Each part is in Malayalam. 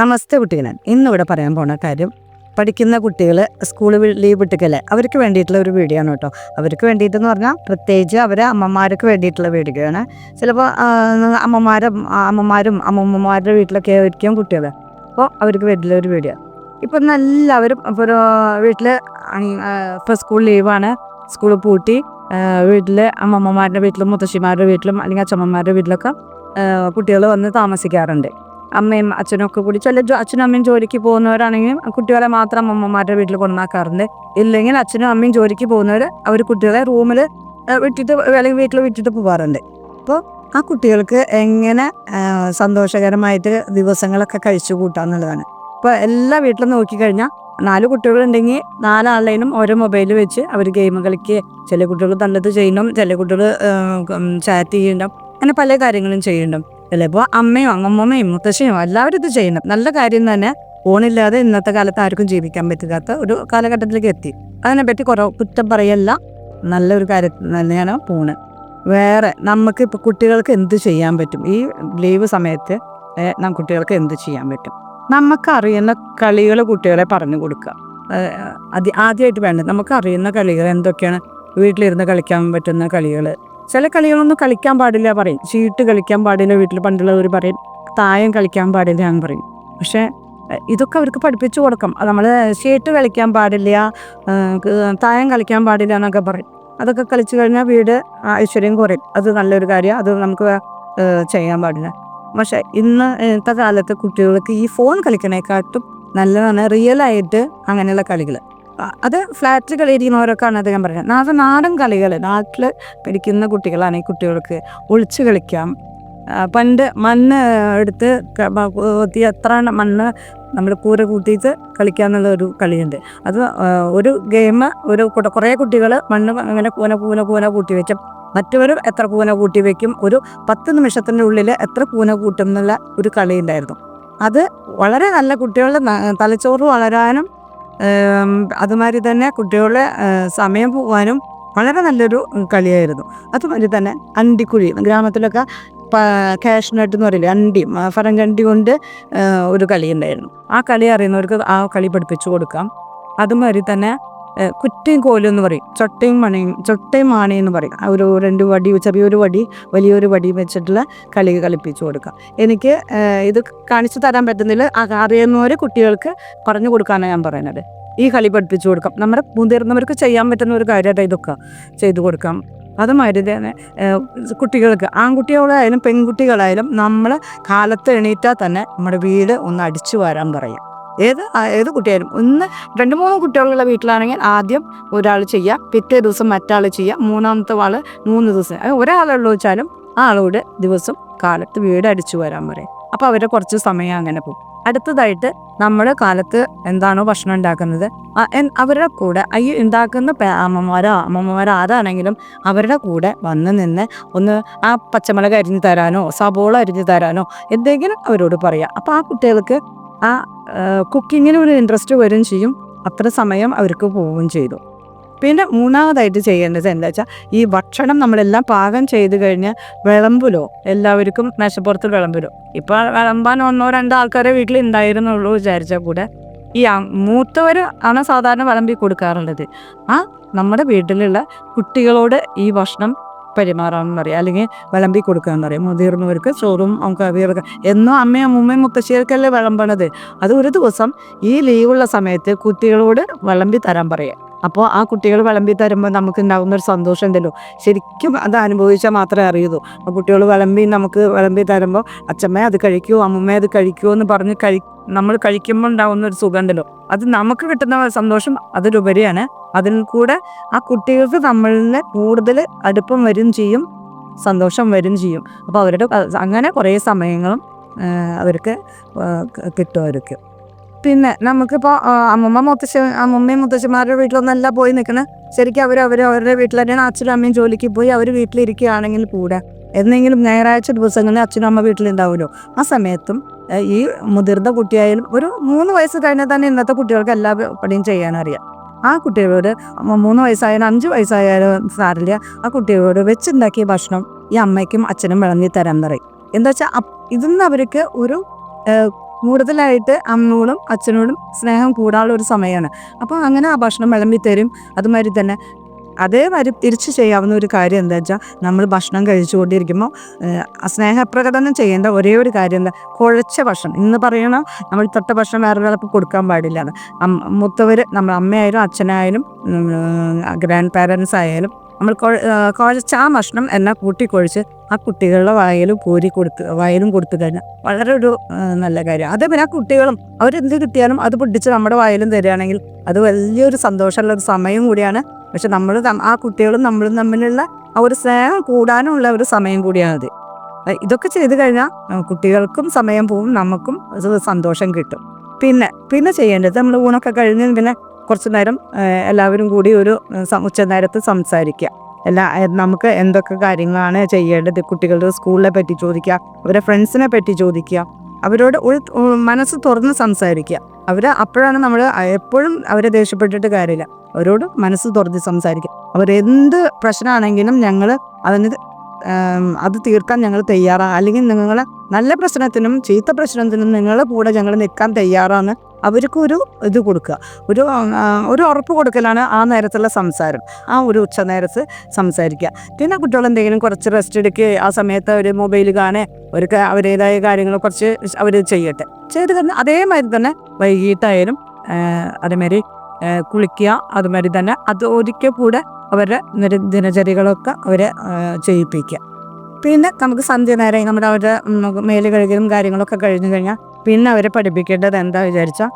നമസ്തേ കുട്ടികളെ. ഇന്നിവിടെ പറയാൻ പോണ കാര്യം പഠിക്കുന്ന കുട്ടികൾ സ്കൂൾ ലീവ് വിട്ടിക്കല്ലേ അവർക്ക് വേണ്ടിയിട്ടുള്ള ഒരു വീഡിയോ ആണ് കേട്ടോ. അവർക്ക് വേണ്ടിയിട്ടെന്ന് പറഞ്ഞാൽ പ്രത്യേകിച്ച് അവരെ അമ്മമാർക്ക് വേണ്ടിയിട്ടുള്ള വീഡിയോയാണ് ചിലപ്പോൾ അമ്മമാരും അമ്മമാരും അമ്മമ്മമാരുടെ വീട്ടിലൊക്കെ ആയിരിക്കും കുട്ടികൾ അപ്പോൾ അവർക്ക് വേണ്ടിയുള്ള ഒരു വീഡിയോ ഇപ്പം എല്ലാവരും ഇപ്പോൾ വീട്ടിൽ ഇപ്പോൾ സ്കൂൾ ലീവാണ് സ്കൂൾ പൂട്ടി. വീട്ടിൽ അമ്മമ്മമാരുടെ വീട്ടിലും മുത്തശ്ശിമാരുടെ വീട്ടിലും അല്ലെങ്കിൽ അച്ഛമ്മമാരുടെ വീട്ടിലൊക്കെ കുട്ടികൾ വന്ന് താമസിക്കാറുണ്ട്. അമ്മയും അച്ഛനൊക്കെ കൂടി. ചില അച്ഛനും അമ്മയും ജോലിക്ക് പോകുന്നവരാണെങ്കിലും കുട്ടികളെ മാത്രം അമ്മമാരുടെ വീട്ടിൽ കൊണ്ടാക്കാറുണ്ട് ഇല്ലെങ്കിൽ അച്ഛനും അമ്മയും ജോലിക്ക് പോകുന്നവർ അവർ കുട്ടികളെ റൂമിൽ വിട്ടിട്ട് അല്ലെങ്കിൽ വീട്ടിൽ വിട്ടിട്ട് പോകാറുണ്ട് അപ്പോൾ ആ കുട്ടികൾക്ക് എങ്ങനെ സന്തോഷകരമായിട്ട് ദിവസങ്ങളൊക്കെ കഴിച്ചു കൂട്ടാന്നുള്ളതാണ് ഇപ്പോൾ എല്ലാ വീട്ടിലും നോക്കിക്കഴിഞ്ഞാൽ നാല് കുട്ടികളുണ്ടെങ്കിൽ നാലാളുടെയും ഓരോ മൊബൈൽ വെച്ച് അവർ ഗെയിം കളിക്കുക ചില കുട്ടികൾ തന്നത് ചെയ്യണം ചില കുട്ടികൾ ചാറ്റ് ചെയ്യണം അങ്ങനെ പല കാര്യങ്ങളും ചെയ്യണം ചിലപ്പോൾ അമ്മയും അമ്മമ്മയും മുത്തശ്ശിയും എല്ലാവരും ഇത് ചെയ്യണം. നല്ല കാര്യം തന്നെ ഫോണില്ലാതെ ഇന്നത്തെ കാലത്ത് ആർക്കും ജീവിക്കാൻ പറ്റാത്ത ഒരു കാലഘട്ടത്തിലേക്ക് എത്തി. അതിനെപ്പറ്റി കുറേ കുറ്റം പറയല്ല. നല്ലൊരു കാര്യം തന്നെയാണ് ഫോണ് വേറെ നമുക്ക് ഇപ്പോൾ കുട്ടികൾക്ക് എന്ത് ചെയ്യാൻ പറ്റും? ഈ ലീവ് സമയത്ത് നമുക്ക് കുട്ടികൾക്ക് എന്ത് ചെയ്യാൻ പറ്റും? നമുക്കറിയുന്ന കളികൾ കുട്ടികളെ പറഞ്ഞു കൊടുക്കുക. അതി ആദ്യമായിട്ട് വേണ്ടത് നമുക്കറിയുന്ന കളികൾ എന്തൊക്കെയാണ്? വീട്ടിലിരുന്ന് കളിക്കാൻ പറ്റുന്ന കളികൾ ചില കളികളൊന്നും കളിക്കാൻ പാടില്ല പറയും. ചീട്ട് കളിക്കാൻ പാടില്ല വീട്ടിൽ പണ്ടുള്ളവർ പറയും. തായം കളിക്കാൻ പാടില്ല എന്ന് പറയും. പക്ഷേ ഇതൊക്കെ അവർക്ക് പഠിപ്പിച്ചു കൊടുക്കാം. നമ്മൾ ചീട്ട് കളിക്കാൻ പാടില്ല തായം കളിക്കാൻ പാടില്ല എന്നൊക്കെ പറയും. അതൊക്കെ കളിച്ചു കഴിഞ്ഞാൽ വീട് ഐശ്വര്യം കുറയും. അത് നല്ലൊരു കാര്യം. അത് നമുക്ക് ചെയ്യാൻ പാടില്ല. പക്ഷേ ഇന്ന് ഇന്നത്തെ കാലത്ത് കുട്ടികൾക്ക് ഈ ഫോൺ കളിക്കണേക്കാട്ടും നല്ലതാണ് റിയലായിട്ട് അങ്ങനെയുള്ള കളികൾ അത് ഫ്ലാറ്റ് കളിയിരിക്കുന്നവരൊക്കെയാണ് ഞാൻ പറയുന്നത്. അത് നാടൻ കളികൾ നാട്ടിൽ പഠിക്കുന്ന കുട്ടികളാണ് ഈ കുട്ടികൾക്ക് ഒളിച്ച് കളിക്കാം. പണ്ട് മണ്ണ് എടുത്ത് കൊത്തി എത്ര മണ്ണ് നമ്മൾ കൂര കൂട്ടിയിട്ട് കളിക്കുക എന്നുള്ള ഒരു കളിയുണ്ട്. അത് ഒരു ഗെയിം ഒരു കുറേ കുട്ടികൾ മണ്ണ് അങ്ങനെ കൂന കൂന കൂന കൂട്ടി വെച്ചും മറ്റവരും എത്ര കൂന കൂട്ടി വെക്കും? ഒരു പത്ത് നിമിഷത്തിന്റെ ഉള്ളിൽ എത്ര കൂന കൂട്ടും എന്നുള്ള ഒരു കളി ഉണ്ടായിരുന്നു. അത് വളരെ നല്ല കുട്ടികളുടെ തലച്ചോറ് വളരാനും അതുമാതിരി തന്നെ കുട്ടികളുടെ സമയം പോകാനും വളരെ നല്ലൊരു കളിയായിരുന്നു. അതുമാതിരി തന്നെ അണ്ടിക്കുഴി ഗ്രാമത്തിലൊക്കെ ക്യാഷ് നട്ട് എന്ന് പറയില്ലേ അണ്ടി ഫറങ്കണ്ടി കൊണ്ട് ഒരു കളി ഉണ്ടായിരുന്നു. ആ കളി അറിയുന്നവർക്ക് ആ കളി പഠിപ്പിച്ചു കൊടുക്കാം. അതുമാതിരി തന്നെ കുറ്റിയും കോലും എന്ന് പറയും. ചൊട്ടയും മണയും ചൊട്ടയും മാണയും എന്ന് പറയും. ഒരു രണ്ട് വടി ചെറിയൊരു വടി വലിയൊരു വടി വെച്ചിട്ടുള്ള കളി കളിപ്പിച്ചു കൊടുക്കുക. എനിക്ക് ഇത് കാണിച്ചു തരാൻ പറ്റുന്നില്ല. അറിയുന്നവർ കുട്ടികൾക്ക് പറഞ്ഞു കൊടുക്കാനാണ് ഞാൻ പറയുന്നത്. ഈ കളി പഠിപ്പിച്ചു കൊടുക്കാം. നമ്മുടെ മുതിർന്നവർക്ക് ചെയ്യാൻ പറ്റുന്ന ഒരു കാര്യമായിട്ട് ഇതൊക്കെ ചെയ്തു കൊടുക്കാം. അതുമാതിരി തന്നെ കുട്ടികൾക്ക് ആൺകുട്ടികളായാലും പെൺകുട്ടികളായാലും നമ്മൾ കാലത്ത് എണീറ്റാൽ തന്നെ നമ്മുടെ വീട് ഒന്ന് അടിച്ചു വരാൻ പറയും. ഏത് ഏത് കുട്ടിയായാലും. ഒന്ന് രണ്ട് മൂന്ന് കുട്ടികളുള്ള വീട്ടിലാണെങ്കിൽ ആദ്യം ഒരാൾ ചെയ്യുക പിറ്റേ ദിവസം മറ്റാൾ ചെയ്യുക മൂന്നാമത്തെ ആൾ മൂന്ന് ദിവസം. ഒരാളുള്ളൂ വെച്ചാലും ആ ആളോട് ദിവസം കാലത്ത് വീട് അടിച്ചു വരാൻ പറയും. അപ്പോൾ അവരെ കുറച്ച് സമയം അങ്ങനെ പോകും. അടുത്തതായിട്ട് നമ്മൾ കാലത്ത് എന്താണോ ഭക്ഷണം ഉണ്ടാക്കുന്നത് അവരുടെ കൂടെ ഈ ഉണ്ടാക്കുന്ന അമ്മമാരോ അമ്മമാരോ ആരാണെങ്കിലും അവരുടെ കൂടെ വന്ന് നിന്ന് ഒന്ന് ആ പച്ചമുളക് അരിഞ്ഞു തരാനോ സബോള അരിഞ്ഞു തരാനോ എന്തെങ്കിലും അവരോട് പറയാം. അപ്പോൾ ആ കുട്ടികൾക്ക് ആ കുക്കിങ്ങിന് ഒരു ഇൻട്രസ്റ്റ് വരും ചെയ്യും. അത്ര സമയം അവർക്ക് പോവുകയും ചെയ്തു. പിന്നെ മൂന്നാമതായിട്ട് ചെയ്യേണ്ടത് എന്താ വെച്ചാൽ ഈ ഭക്ഷണം നമ്മളെല്ലാം പാകം ചെയ്ത് കഴിഞ്ഞ് വിളമ്പുലോ എല്ലാവർക്കും മേശപ്പുറത്ത് വിളമ്പുലോ. ഇപ്പോൾ വിളമ്പാൻ ഒന്നോ രണ്ടോ ആൾക്കാരെ വീട്ടിൽ ഉണ്ടായിരുന്നുള്ളൂ വിചാരിച്ചാൽ കൂടെ. ഈ മൂത്തവർ ആണ് സാധാരണ വിളമ്പി കൊടുക്കാറുള്ളത്. ആ നമ്മുടെ വീട്ടിലുള്ള കുട്ടികളോട് ഈ ഭക്ഷണം പെരുമാറാമെന്ന് പറയാം അല്ലെങ്കിൽ വിളമ്പി കൊടുക്കാന്ന് പറയും മുതിർന്നവർക്ക് ചോറും നമുക്ക് കറിയൊക്കെ എന്നും അമ്മയും അമ്മൂമ്മയും മുത്തശ്ശികൾക്കല്ലേ വിളമ്പണത്? അത് ഒരു ദിവസം ഈ ലീവുള്ള സമയത്ത് കുട്ടികളോട് വിളമ്പി തരാൻ പറയാം. അപ്പോൾ ആ കുട്ടികൾ വിളമ്പി തരുമ്പോൾ നമുക്ക് ഉണ്ടാകുന്ന ഒരു സന്തോഷം ഉണ്ടല്ലോ. ശരിക്കും അത് അനുഭവിച്ചാൽ മാത്രമേ അറിയൂ അപ്പോൾ കുട്ടികൾ വിളമ്പി നമുക്ക് വിളമ്പി തരുമ്പോൾ അച്ഛമ്മ അത് കഴിക്കുമോ അമ്മമ്മേ അത് കഴിക്കുമോ എന്ന് പറഞ്ഞ് കഴി നമ്മൾ കഴിക്കുമ്പോൾ ഉണ്ടാകുന്ന ഒരു ഉണ്ടല്ലോ. അത് നമുക്ക് കിട്ടുന്ന സന്തോഷം അതിലുപരിയാണ്. അതിൽ കൂടെ ആ കുട്ടികൾക്ക് നമ്മളിന് കൂടുതൽ അടുപ്പം വരും ചെയ്യും സന്തോഷം വരും ചെയ്യും. അപ്പോൾ അവരുടെ അങ്ങനെ കുറേ സമയങ്ങളും അവർക്ക് കിട്ടും അവർക്ക് പിന്നെ നമുക്കിപ്പോൾ അമ്മമ്മ മുത്തശ്ശ അമ്മമ്മയും മുത്തശ്ശിമാരുടെ വീട്ടിലൊന്നല്ല പോയി നിൽക്കുന്നത് ശരിക്കും അവർ അവർ അവരുടെ വീട്ടിൽ തന്നെയാണ് അച്ഛനും അമ്മയും ജോലിക്ക് പോയി അവർ വീട്ടിലിരിക്കുകയാണെങ്കിൽ കൂടെ എന്തെങ്കിലും ഞായറാഴ്ച ദിവസങ്ങളിൽ അച്ഛനും അമ്മ വീട്ടിലുണ്ടാവുമല്ലോ. ആ സമയത്തും ഈ മുതിർന്ന കുട്ടിയായാലും ഒരു മൂന്ന് വയസ്സ് കഴിഞ്ഞാൽ തന്നെ ഇന്നത്തെ കുട്ടികൾക്ക് എല്ലാ പണിയും ചെയ്യാനറിയാം. ആ കുട്ടികളോട് മൂന്ന് വയസ്സായാലും അഞ്ച് വയസ്സായാലും സാറില്ല ആ കുട്ടികളോട് വെച്ചുണ്ടാക്കിയ ഭക്ഷണം ഈ അമ്മയ്ക്കും അച്ഛനും വിളഞ്ഞി തരാൻ പറയും. എന്താ വെച്ചാൽ ഇതിന്ന് അവർക്ക് ഒരു കൂടുതലായിട്ട് അമ്മയോടും അച്ഛനോടും സ്നേഹം കൂടാനുള്ള ഒരു സമയമാണ്. അപ്പോൾ അങ്ങനെ ആ ഭക്ഷണം വിളമ്പി തരും. അതുമാതിരി തന്നെ അതേമാതിരി തിരിച്ച് ചെയ്യാവുന്ന ഒരു കാര്യം എന്താ വെച്ചാൽ നമ്മൾ ഭക്ഷണം കഴിച്ചുകൊണ്ടിരിക്കുമ്പോൾ സ്നേഹപ്രകടനം ചെയ്യേണ്ട ഒരേ ഒരു കാര്യം എന്താ കുഴച്ച ഭക്ഷണം. ഇന്ന് പറയണ നമ്മൾ തൊട്ട ഭക്ഷണം വേറൊരാൾക്ക് കൊടുക്കാൻ പാടില്ല. മുത്തവർ നമ്മൾ അമ്മയായാലും അച്ഛനായാലും ഗ്രാൻഡ് പാരൻസ് ആയാലും നമ്മൾ കുഴ- കുഴച്ച ആ ഭക്ഷണം കൂട്ടി കുഴച്ച് ആ കുട്ടികളുടെ വായലും പൂരി കൊടുത്ത് വായലും കൊടുത്തു കഴിഞ്ഞാൽ വളരെ ഒരു നല്ല കാര്യം. അതേ പിന്നെ ആ കുട്ടികളും അവരെന്ത് കിട്ടിയാലും അത് പിടിച്ച് നമ്മുടെ വായലും തരികയാണെങ്കിൽ അത് വലിയൊരു സന്തോഷമുള്ള ഒരു സമയം കൂടിയാണ് പക്ഷെ നമ്മൾ ആ കുട്ടികളും നമ്മളും തമ്മിലുള്ള ആ ഒരു സ്നേഹം കൂടാനുള്ള ഒരു സമയം കൂടിയാണത് ഇതൊക്കെ ചെയ്തു കഴിഞ്ഞാൽ കുട്ടികൾക്കും സമയം പോവും നമുക്കും സന്തോഷം കിട്ടും. പിന്നെ പിന്നെ ചെയ്യേണ്ടത് നമ്മൾ ഊണൊക്കെ കഴിഞ്ഞ് പിന്നെ കുറച്ച് നേരം എല്ലാവരും കൂടി ഒരു ഉച്ച നേരത്ത് ഉച്ചനേരത്ത് സംസാരിക്കുക എല്ലാ നമുക്ക് എന്തൊക്കെ കാര്യങ്ങളാണ് ചെയ്യേണ്ടത് കുട്ടികളുടെ സ്കൂളിനെ പറ്റി ചോദിക്കുക അവരെ ഫ്രണ്ട്സിനെ പറ്റി ചോദിക്കുക അവരോട് ഒരു മനസ്സ് തുറന്ന് സംസാരിക്കുക. അവർ അപ്പോഴാണ് നമ്മൾ എപ്പോഴും അവരെ ദേഷ്യപ്പെട്ടിട്ട് കാര്യമില്ല. അവരോട് മനസ്സ് തുറന്ന് സംസാരിക്കുക. അവരെന്ത് പ്രശ്നമാണെങ്കിലും ഞങ്ങൾ അതിന് അത് തീർക്കാൻ ഞങ്ങൾ തയ്യാറാണ് അല്ലെങ്കിൽ നിങ്ങൾ നല്ല പ്രശ്നത്തിനും ചീത്ത പ്രശ്നത്തിനും നിങ്ങളുടെ കൂടെ ഞങ്ങൾ നിൽക്കാൻ തയ്യാറാണ് അവർക്ക് ഒരു ഇത് കൊടുക്കുക. ഒരു ഒരു ഉറപ്പ് കൊടുക്കലാണ് ആ നേരത്തുള്ള സംസാരം ആ ഒരു ഉച്ച നേരത്ത് സംസാരിക്കുക. പിന്നെ കുട്ടികൾ എന്തെങ്കിലും കുറച്ച് റെസ്റ്റ് എടുക്കുക ആ സമയത്ത് അവർ മൊബൈൽ കാണേ അവർക്ക് അവരുടേതായ കാര്യങ്ങൾ കുറച്ച് അവർ ചെയ്യട്ടെ. ചെയ്ത് കഴിഞ്ഞാൽ അതേമാതിരി തന്നെ വൈകിട്ടായാലും അതേമാതിരി കുളിക്കുക അതുമാതിരി തന്നെ അത് ഒരിക്കൽ കൂടെ അവരുടെ നിര- ദിനചര്യകളൊക്കെ അവരെ ചെയ്യിപ്പിക്കുക. പിന്നെ നമുക്ക് സന്ധ്യ നേരം നമ്മുടെ അവരുടെ മേൽ കഴുകലും കാര്യങ്ങളൊക്കെ കഴിഞ്ഞു കഴിഞ്ഞാൽ പിന്നെ അവരെ പഠിപ്പിക്കേണ്ടത് എന്താ വിചാരിച്ചാൽ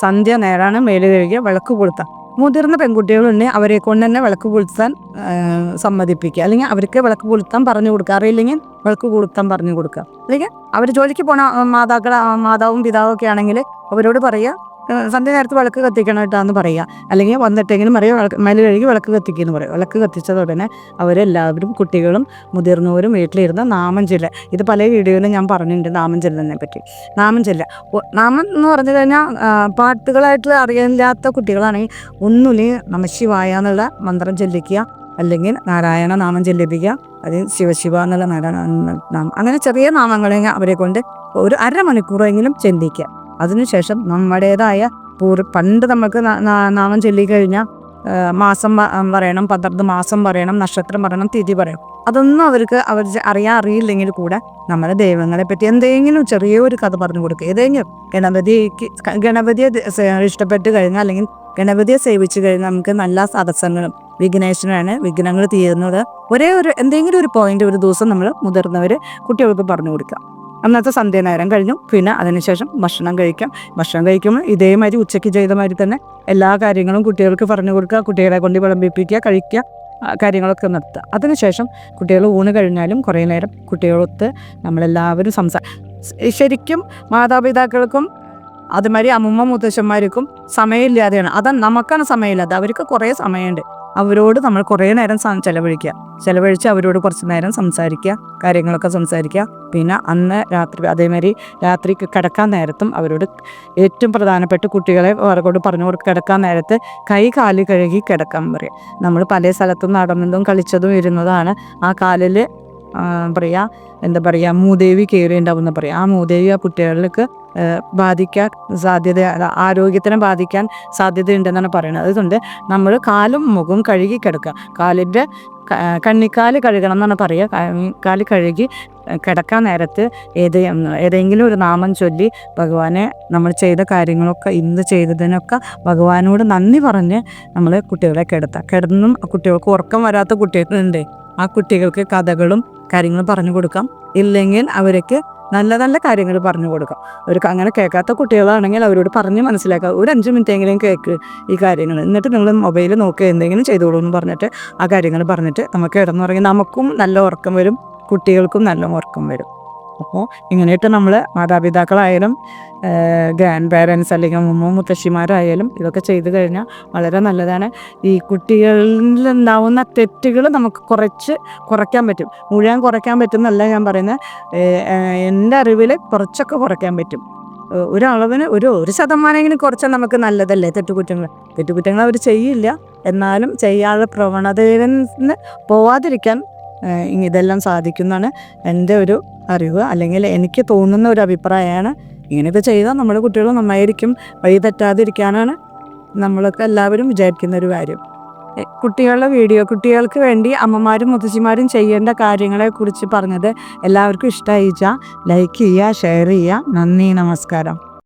സന്ധ്യ നേരാണ് മേൽ കഴുകിയ വിളക്ക് കൊളുത്താം മുതിർന്ന പെൺകുട്ടികളുണ്ടെങ്കിൽ അവരെ കൊണ്ട് തന്നെ വിളക്ക് കൊളുത്താൻ സമ്മതിപ്പിക്കുക. അല്ലെങ്കിൽ അവർക്ക് വിളക്ക് കൊളുത്താൻ പറഞ്ഞു കൊടുക്കുക. അറിയില്ലെങ്കിൽ വിളക്ക് കൊളുത്താൻ പറഞ്ഞു കൊടുക്കുക. അല്ലെങ്കിൽ അവർ ജോലിക്ക് പോണ മാതാക്കൾ മാതാവും പിതാവും ഒക്കെ ആണെങ്കിൽ അവരോട് പറയുക സന്ധ്യ നേരത്ത് വിളക്ക് കത്തിക്കണം കേട്ടാന്ന് പറയുക. അല്ലെങ്കിൽ വന്നിട്ടെങ്കിലും പറയുക വിളക്ക് മേലെ കഴുകി വിളക്ക് കത്തിക്കുന്നു പറയും. വിളക്ക് കത്തിച്ചത് ഉടനെ അവരെല്ലാവരും കുട്ടികളും മുതിർന്നവരും വീട്ടിലിരുന്ന് നാമം ചൊല്ല ഇത് പല വീഡിയോയിലും ഞാൻ പറഞ്ഞിട്ടുണ്ട് നാമം ചെല്ലുന്നതിനെ പറ്റി. നാമം ചൊല്ല നാമം എന്ന് പറഞ്ഞു കഴിഞ്ഞാൽ പാട്ടുകളായിട്ട് അറിയില്ലാത്ത കുട്ടികളാണെങ്കിൽ ഒന്നുമില്ലെങ്കിൽ നമശിവായ എന്നുള്ള മന്ത്രം ചെല്ലിക്കുക. അല്ലെങ്കിൽ നാരായണ നാമം ചെല്ലിപ്പിക്കുക. അത് ശിവശിവ എന്നുള്ള നാരായണ നാമം. അങ്ങനെ ചെറിയ നാമങ്ങളെ അവരെ കൊണ്ട് ഒരു അരമണിക്കൂറെങ്കിലും ചെല്ലിക്കുക അതിനുശേഷം നമ്മുടേതായ പൂർ പണ്ട് നമുക്ക് നാമം ചൊല്ലിക്കഴിഞ്ഞാൽ മാസം പറയണം പന്ത്രണ്ട് മാസം പറയണം നക്ഷത്രം പറയണം തിഥി പറയണം. അതൊന്നും അവർക്ക് അവർ അറിയാൻ അറിയില്ലെങ്കിൽ കൂടെ നമ്മുടെ ദൈവങ്ങളെ പറ്റി എന്തെങ്കിലും ചെറിയ ഒരു കഥ പറഞ്ഞു കൊടുക്കുക. ഏതെങ്കിലും ഗണപതിക്ക് ഗണപതിയെ ഇഷ്ടപ്പെട്ട് കഴിഞ്ഞാൽ അല്ലെങ്കിൽ ഗണപതിയെ സേവിച്ചു കഴിഞ്ഞാൽ നമുക്ക് നല്ല സദസ്സങ്ങളും വിഘ്നേശ്വരാണ് വിഘ്നങ്ങൾ തീരുന്നത്. ഒരേ ഒരു എന്തെങ്കിലും ഒരു പോയിന്റ് ഒരു ദിവസം നമ്മൾ മുതിർന്നവർ കുട്ടികൾക്ക് പറഞ്ഞു കൊടുക്കുക. അന്നത്തെ സന്ധ്യ നേരം കഴിഞ്ഞു. പിന്നെ അതിനുശേഷം ഭക്ഷണം കഴിക്കാം. ഭക്ഷണം കഴിക്കുമ്പോൾ ഇതേമാതിരി ഉച്ചയ്ക്ക് ചെയ്ത മാതിരി തന്നെ എല്ലാ കാര്യങ്ങളും കുട്ടികൾക്ക് പറഞ്ഞു കൊടുക്കുക കുട്ടികളെ കൊണ്ട് വിളമ്പിപ്പിക്കുക കഴിക്കുക കാര്യങ്ങളൊക്കെ നിർത്തുക. അതിനുശേഷം കുട്ടികൾ ഊണ് കഴിഞ്ഞാലും കുറേ നേരം കുട്ടികളൊത്ത് നമ്മളെല്ലാവരും സംസാ ശരിക്കും മാതാപിതാക്കൾക്കും അതുമാതിരി അമ്മമ്മ മുത്തശ്ശന്മാർക്കും സമയമില്ലാതെയാണ്. അത് നമുക്കാണ് സമയമില്ലാതെ അവർക്ക് കുറേ സമയമുണ്ട്. അവരോട് നമ്മൾ കുറേ നേരം ചെലവഴിക്കുക ചെലവഴിച്ച് അവരോട് കുറച്ച് നേരം സംസാരിക്കുക കാര്യങ്ങളൊക്കെ സംസാരിക്കുക പിന്നെ അന്ന് രാത്രി അതേമാതിരി രാത്രി കിടക്കാൻ നേരത്തും അവരോട് ഏറ്റവും പ്രധാനപ്പെട്ട കുട്ടികളെ അവരോട് പറഞ്ഞു കൊടുക്കുക കിടക്കാൻ നേരത്ത് കൈ കാൽ കഴുകി കിടക്കാൻ പറയും. നമ്മൾ പല സ്ഥലത്തും നടന്നതും കളിച്ചതും ഇരുന്നതാണ്. ആ കാലിൽ പറയുക എന്താ പറയുക മൂദേവി കയറി ഉണ്ടാവും പറയാം. ആ മൂദേവി ആ കുട്ടികൾക്ക് ബാധിക്കാൻ സാധ്യത ആരോഗ്യത്തിനെ ബാധിക്കാൻ സാധ്യതയുണ്ടെന്നാണ് പറയുന്നത്. അതുകൊണ്ട് നമ്മൾ കാലും മുഖവും കഴുകി കിടക്കുക. കാലിന്റെ കണ്ണിക്കാൽ കഴുകണം എന്നാണ് പറയുക. കാൽ കഴുകി കിടക്കാൻ നേരത്ത് ഏത് ഏതെങ്കിലും ഒരു നാമം ചൊല്ലി ഭഗവാനെ നമ്മൾ ചെയ്ത കാര്യങ്ങളൊക്കെ ഇന്ന് ചെയ്തതിനൊക്കെ ഭഗവാനോട് നന്ദി പറഞ്ഞ് നമ്മൾ കുട്ടികളെ കിടത്താം. കിടന്നും കുട്ടികൾക്ക് ഉറക്കം വരാത്ത കുട്ടികളുണ്ട്. ആ കുട്ടികൾക്ക് കഥകളും കാര്യങ്ങളും പറഞ്ഞു കൊടുക്കാം. ഇല്ലെങ്കിൽ അവർക്ക് നല്ല നല്ല കാര്യങ്ങൾ പറഞ്ഞു കൊടുക്കാം. അവർക്ക് അങ്ങനെ കേൾക്കാത്ത കുട്ടികളാണെങ്കിൽ അവരോട് പറഞ്ഞ് മനസ്സിലാക്കുക. ഒരു അഞ്ച് മിനിറ്റെങ്കിലും കേൾക്ക് ഈ കാര്യങ്ങൾ. എന്നിട്ട് നിങ്ങൾ മൊബൈൽ നോക്കുക എന്തെങ്കിലും ചെയ്തോളൂ എന്ന് പറഞ്ഞിട്ട് ആ കാര്യങ്ങൾ പറഞ്ഞിട്ട് നമുക്ക് കിടന്നുറങ്ങി നമുക്കും നല്ല ഉറക്കം വരും കുട്ടികൾക്കും നല്ല ഉറക്കം വരും. അപ്പോൾ ഇങ്ങനെയിട്ട് നമ്മൾ മാതാപിതാക്കളായാലും ഗ്രാൻഡ് പാരൻസ് അല്ലെങ്കിൽ മുമ്മ മുത്തശ്ശിമാരായാലും ഇതൊക്കെ ചെയ്തു കഴിഞ്ഞാൽ വളരെ നല്ലതാണ്. ഈ കുട്ടികളിൽ ഉണ്ടാവുന്ന തെറ്റുകൾ നമുക്ക് കുറച്ച് കുറയ്ക്കാൻ പറ്റും. മുഴുവൻ കുറയ്ക്കാൻ പറ്റുന്നല്ല ഞാൻ പറയുന്നത് എന്റെ അറിവിൽ കുറച്ചൊക്കെ കുറയ്ക്കാൻ പറ്റും. ഒരളവിന് ഒരു ഒരു ശതമാനമെങ്കിലും കുറച്ചാൽ നമുക്ക് നല്ലതല്ലേ തെറ്റുകുറ്റങ്ങൾ തെറ്റുകുറ്റങ്ങൾ അവർ ചെയ്യില്ല. എന്നാലും ചെയ്യാനുള്ള പ്രവണതയിൽ നിന്ന് പോവാതിരിക്കാൻ ഇതെല്ലാം സാധിക്കുന്നതാണ് എന്റെ ഒരു അറിവ് അല്ലെങ്കിൽ എനിക്ക് തോന്നുന്ന ഒരു അഭിപ്രായമാണ്. ഇങ്ങനെയൊക്കെ ചെയ്താൽ നമ്മുടെ കുട്ടികൾ നന്നായിരിക്കും. വഴി തെറ്റാതിരിക്കാനാണ് നമ്മളൊക്കെ എല്ലാവരും വിചാരിക്കുന്ന ഒരു കാര്യം. കുട്ടികളുടെ വീഡിയോ കുട്ടികൾക്ക് വേണ്ടി അമ്മമാരും മുത്തശ്ശിമാരും ചെയ്യേണ്ട കാര്യങ്ങളെക്കുറിച്ച് പറഞ്ഞത് എല്ലാവർക്കും ഇഷ്ടമായിച്ചാൽ ലൈക്ക് ചെയ്യുക ഷെയർ ചെയ്യുക. നന്ദി നമസ്കാരം.